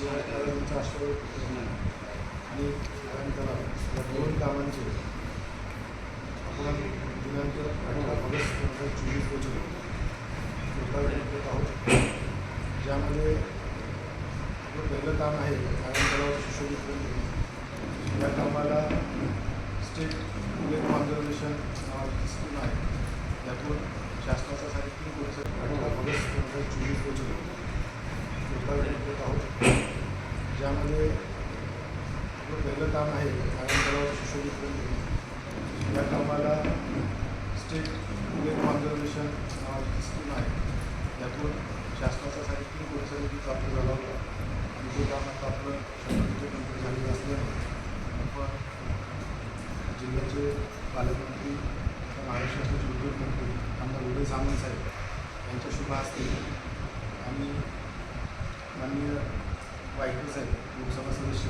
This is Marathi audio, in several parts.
शिवाजी अष्टवट आणि त्यानंतर या दोन कामांचे आपण दिनांक अठरा ऑगस्ट दोन हजार चोवीस रोजी करत आहोत ज्यामध्ये आपलं पहिलं काम आहे कारण तलाव या कामाला स्टेट लेक कॉन्झर्वेशन स्कीम आहे त्यातून शासनाचा साडेतीन अठरा ऑगस्ट दोन हजार चोवीस रोजी करत आहोत. ज्यामध्ये आपलं पहिलं काम आहे कारण सुशोभित सुशोभीकरण या कामाला स्टेट लेक कॉन्झर्वेशन नावाची स्कीम आहे. त्यातून शासनाचा साडेतीन कोटीचा निधी प्राप्त झाला होता. आणि ते काम आता आपलं शंभर कंप्लीट झालेलं असल्यामुळे आपण जिल्ह्याचे पालकमंत्री महाराष्ट्राचे उद्योगमंत्री आमदार उदय सामंत साहेब यांच्या शुभ असतील आणि माननीय वायकर साहेब लोकसभा सदस्य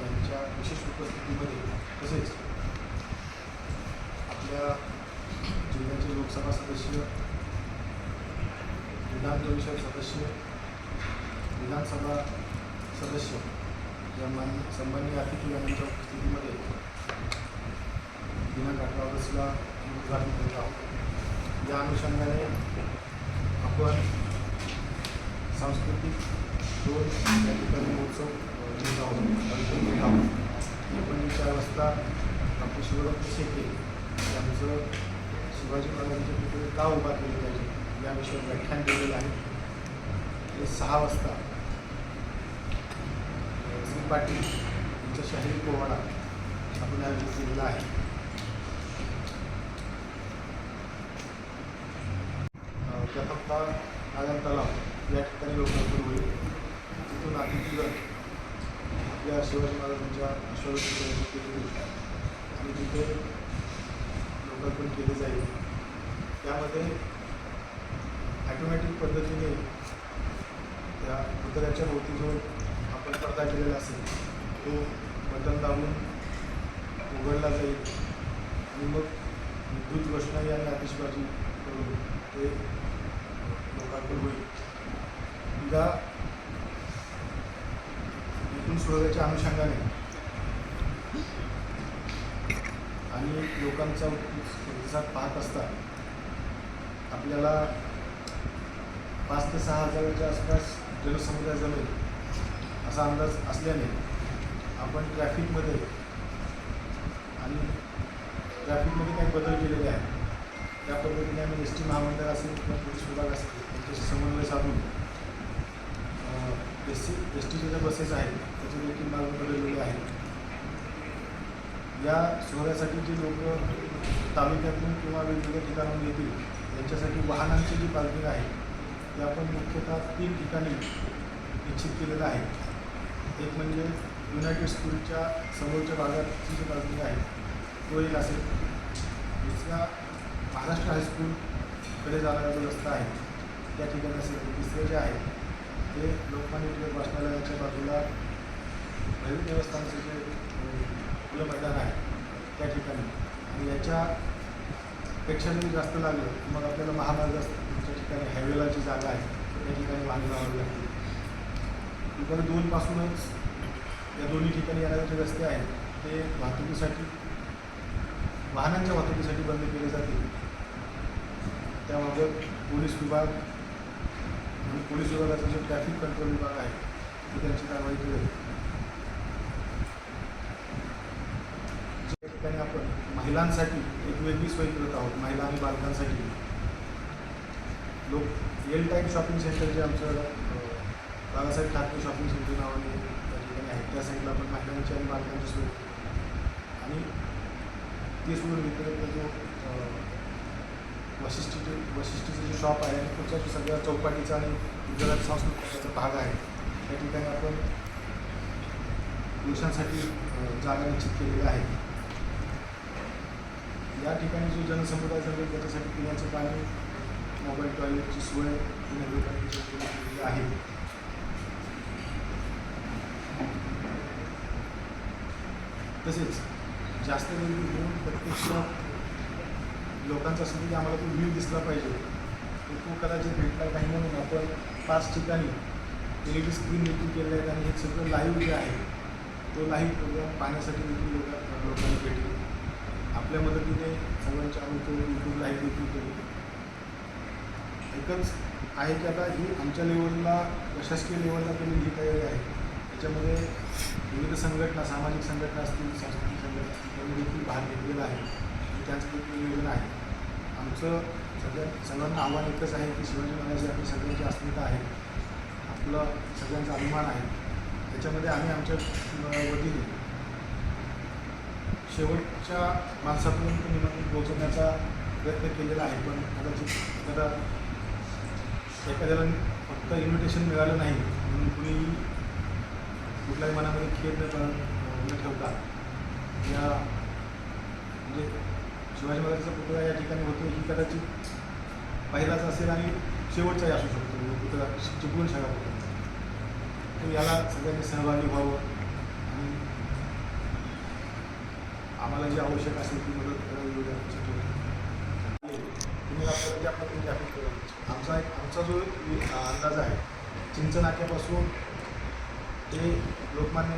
यांच्या विशेष उपस्थितीमध्ये तसेच आपल्या जिल्ह्याचे लोकसभा सदस्य विधान परिषद सदस्य विधानसभा सदस्य या मान सन्माननीय अतिथी यांच्या उपस्थितीमध्ये दिनांक अठरा ऑगस्टला उद्घाटन करत आहोत. या अनुषंगाने आपण सांस्कृतिक दोन त्या ठिकाणी महोत्सव अ, ते पण चार वाजता डॉक्टर शिवदत्त शेटे यांचं शिवाजी महाराजांच्या पुतळे का उभा केले पाहिजे या विषयावर व्याख्यान दिलेलं आहे ते सहा वाजता सिंग पाटील यांचा शाहीर पोवाडा आपण आयोजित केलेला आहे त्या फक्त नागन तलाव या ठिकाणी लोकांकडून होईल. तिथून अतिथीगण आपल्या शिवाजी महाराजांच्या अश्वरूप आणि तिथे लोकार्पण केले जाईल. त्यामध्ये ॲटोमॅटिक पद्धतीने त्या पुतळ्याच्या भोवती जो आपण पडदा केलेला असेल तो बटन दाबून उघडला जाईल. आणि मग विद्युत रोषणाई आणि आतिषबाजी करून ते लोकार्पण होईल. या एकूण अनुषंगाने आणि लोकांचा प्रतिसाद पाहत असता आपल्याला पाच ते सहा हजाराच्या आसपास जनसमुदाय जमेल असा अंदाज असल्याने आपण ट्रॅफिकमध्ये आणि ट्रॅफिकमध्ये काही बदल केलेले आहेत त्या पद्धतीने आम्ही एस टी महामंडळ असेल किंवा पोलीस विभाग असेल त्यांच्याशी समन्वय साधून एस सी एस टीच्या ज्या बसेस आहेत त्याचे देखील मार्ग बदललेले आहेत. या सोहळ्यासाठी जे लोक तालुक्यातून किंवा वेगवेगळ्या ठिकाणाहून येतील यांच्यासाठी वाहनांची जी पार्किंग आहे ते आपण मुख्यतः तीन ठिकाणी निश्चित केलेलं आहे. एक म्हणजे युनायटेड स्कूलच्या समोरच्या भागाची जी पार्किंग आहे तो एक असेल. दुसरा महाराष्ट्र हायस्कूलकडे जाणारा जो रस्ता आहे त्या ठिकाणी असेल. तिसरं जे आहे ते लोकमान्य टिळक वाचनालयाच्या बाजूला भैरवी देवस्थानचं जे खुलं मैदान आहे त्या ठिकाणी. आणि याच्यापेक्षा जरी जास्त लागलं मग आपल्याला महामार्गाच्या ठिकाणी हायवेला जी जागा आहे त्या ठिकाणी वाहन लावावी लागते दुपारी दोनपासूनच या दोन्ही ठिकाणी येणारे जे रस्ते आहेत ते वाहतुकीसाठी वाहनांच्या वाहतुकीसाठी बंद केले जातील. त्याबाबत पोलीस विभाग आणि पोलीस विभागाचा जो ट्रॅफिक कंट्रोल विभाग आहे तो त्यांची कारवाई करेल ज्या ठिकाणी आपण महिलांसाठी एक वेगळी सोय करत आहोत महिला आणि बालकांसाठी. लोक एल टाईम शॉपिंग सेंटर जे आमचं बाबासाहेब ठाकरे शॉपिंग सेंटर नावाने त्या ठिकाणी आहे. त्या साईडला आपण महिलांची आणि बालकांची सोय. आणि ते सोडून व्यतिरिक्त जो अं, वशिष्ठीचे वशिष्ठीचं जे शॉप आहे आणि पुढचा जो सगळ्या चौपाटीचा आणि गुजरात सांस्कृतिक भाग आहे. त्या ठिकाणी आपण पुरुषांसाठी जागा निश्चित केलेली आहे. या ठिकाणी जो जनसमुदाय जमेल त्याच्यासाठी पिण्याचं पाणी मोबाईल टॉयलेटची सोय सोय केलेली आहे. तसेच जास्त वेळ घेऊन प्रत्यक्ष लोकांचा असं की आम्हाला तो व्ह्यू दिसला पाहिजे. तर तो कदाचित भेटला नाही म्हणून आपण पाच ठिकाणी एल डी स्क्रीन देखील केलेले आहेत आणि हे सगळं लाईव्ह जे आहे तो लाईव्ह प्रोग्राम पाहण्यासाठी देखील लोक लोकांना भेटेल आपल्या मदतीने सर्वांच्या आम्ही तो यूट्यूब लाईव्ह देखील केले एकच आहे की आता ही आमच्या लेवलला प्रशासकीय लेवलला केलेली ही तयारी आहे. त्याच्यामध्ये विविध संघटना सामाजिक संघटना असतील सांस्कृतिक संघटना असतील त्यांनी देखील भाग घेतलेला आहे. त्याच नियोजन आहे. आमचं सगळ्या सगळ्यांना आव्हान एकच आहे की शिवाजी महाराज आपली सगळ्यांची अस्मिता आहे. आपलं सगळ्यांचा अभिमान आहे. त्याच्यामध्ये आम्ही आमच्या वतीने शेवटच्या माणसापर्यंत निमंत्रण पोहोचवण्याचा प्रयत्न केलेला आहे. पण कदाचित एखादा एखाद्याला फक्त इन्व्हिटेशन मिळालं नाही म्हणून कुणी कुठल्याही मनामध्ये खेळ न न ठेवता या म्हणजे शिवाजी महाराजांचा पुतळा या ठिकाणी होतो. ही कदाचित पहिलाच असेल आणि शेवटचाही असू शकतो. पुतळा चिपळूण शहरात तर याला सगळ्यांनी सहभागी व्हावं आणि आम्हाला जी आवश्यक असेल ती मदत करावी तुम्ही आपल्याला ज्या पद्धतीने आपण करू आमचा एक आमचा जो अंदाज आहे चिंचनाक्यापासून ते लोकमान्य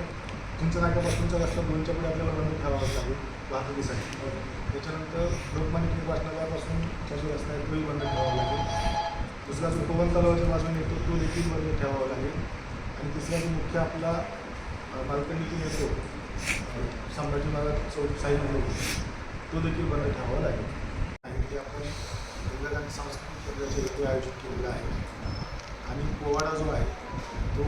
चिंचनाक्यापासूनचा रस्ता दोनच्या पुढे आपल्याला बंद ठेवावा लागेल. वाहतुकीसाठी. त्याच्यानंतर लोकमान्य टिळक वाचनालयापासून त्याची रस्ता आहे तोही बंद ठेवावा लागेल. दुसरा जो पवन तलावाच्या बाजूने येतो तो देखील बंद ठेवावा लागेल. आणि तिसरा जो मुख्य आपला अ, येतो संभाजी महाराज चौक साईनगर तो देखील बंद ठेवावा लागेल. आणि ते आपण वेगवेगळ्या सांस्कृतिक केंद्राचे हेतू आयोजित केलेला आहे. आणि पोवाडा जो आहे तो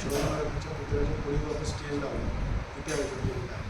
शिवाजी महाराजांच्या पुतळ्याच्या पुढे जो आपण स्टेज लावला तिथे आयोजित केलेला आहे.